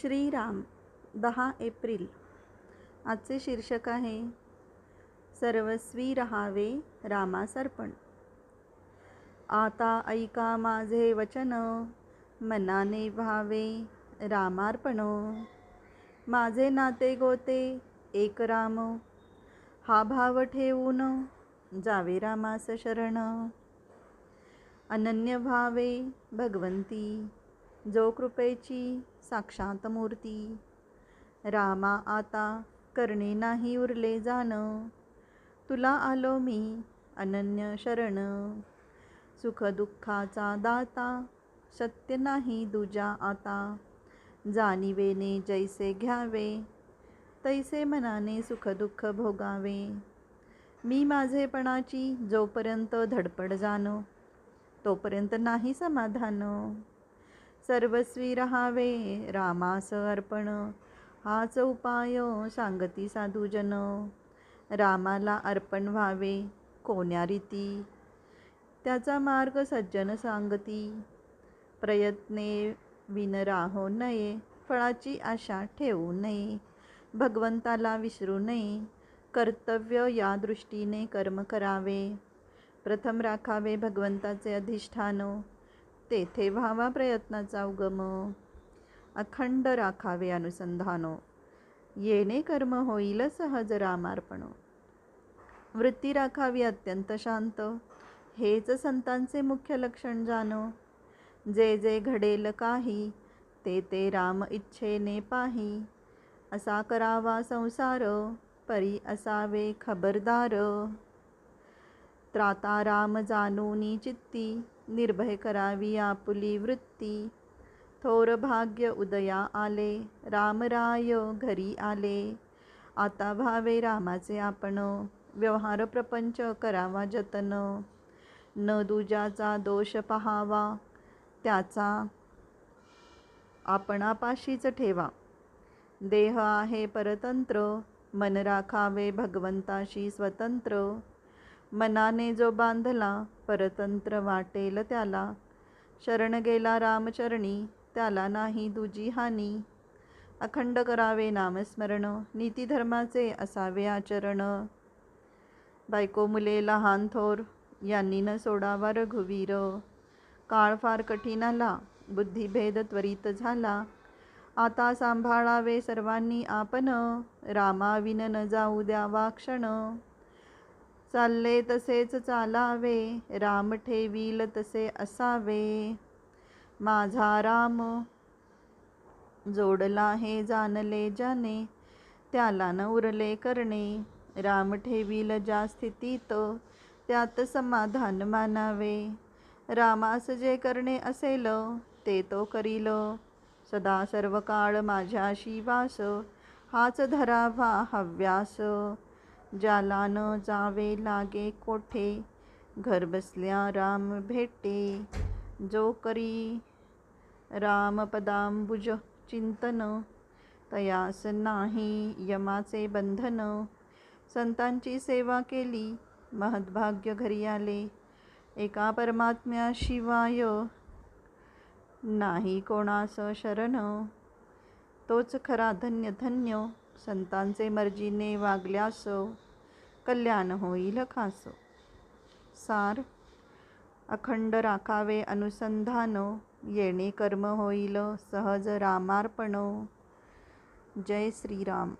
श्रीराम दहा एप्रिल. आजचे शीर्षक आहे सर्वस्वी रहावे रामासर्पण. आता ऐका माझे वचन मनाने व्हावे रामार्पण. माझे नाते गोते एक राम हा भाव ठेवून जावे रामास शरण. अनन्य भावे भगवंती जो कृपेची साक्षात मूर्ती. रामा आता करणे नाही उरले जाण. तुला आलो मी अनन्य शरण. सुखदुःखाचा दाता सत्य नाही दुजा आता. जाणिवेने जैसे घ्यावे तैसे मनाने सुखदुःख भोगावे. मी माझेपणाची जोपर्यंत धडपड जाणो तोपर्यंत नाही समाधान. सर्वस्वी रहावे रामास अर्पण हाच उपाय सांगती साधूजन. रामाला अर्पण व्हावे कोण्या रीती? त्याचा मार्ग सज्जन सांगती. प्रयत्ने विन राहो नये फळाची आशा ठेवू नये. भगवंताला विसरू नये कर्तव्य या दृष्टीने कर्म करावे. प्रथम राखावे भगवंताचे अधिष्ठान. तेथे व्हावा प्रयत्नाचा उगम. अखंड राखावे अनुसंधानो. येणे कर्म होईल सहज रामार्पण. वृत्ती राखावी अत्यंत शांत. हेच संतांचे मुख्य लक्षण जाणो. जे जे घडेल काही ते ते राम इच्छेने पाही. असा करावा संसार परी असावे खबरदार. त्राता राम जाणूनी चित्ती. निर्भय करावी आपुली वृत्ती. थोर भाग्य उदया आले रामराय घरी आले. आता भावे रामाचे आपण व्यवहार प्रपंच करावा जतन. न दुजाचा दोष पहावा त्याचा आपणापाशीच ठेवा. देह आहे परतंत्र मन राखावे भगवंताशी स्वतंत्र. मनाने जो बांधला परतंत्र वाटेल त्याला. शरण गेला रामचरणी त्याला नाही दुजी हानी. अखंड करावे नामस्मरण नीतिधर्माचे असावे आचरण. बायको मुले लहान थोर यांनी न सोडावा रघुवीर. काळ फार कठीण आला बुद्धिभेद त्वरित झाला. आता सांभाळावे सर्वांनी आपण रामाविन न जाऊ द्यावा क्षण. चालले तसेच चालावे राम ठेवील तसे असावे. माझा राम जोडला हे जाणले जाने त्याला न उरले करणे. राम ठेवील ज्या स्थितीत त्यात समाधान मानावे. रामास जे करणे असेल ते तो करील. सदा सर्व काळ माझ्याशी वास हाच धरावा हव्यास. ज्याला न जावे लागे कोठे? घर बसल्या राम भेटे. जो करी रामपदांबुज चिंतन तयास नाही यमाचे बंधन. संतांची सेवा केली महद्भाग्य घरी आले. एका परमात्म्याशिवाय नाही कोणास शरण. तोच खरा धन्य धन्य. संतांचे मर्जीने वागल्यास कल्याण होईल खास. सार अखंड राखावे अनुसंधान येणे कर्म होईल सहज रामार्पण. जय श्रीराम.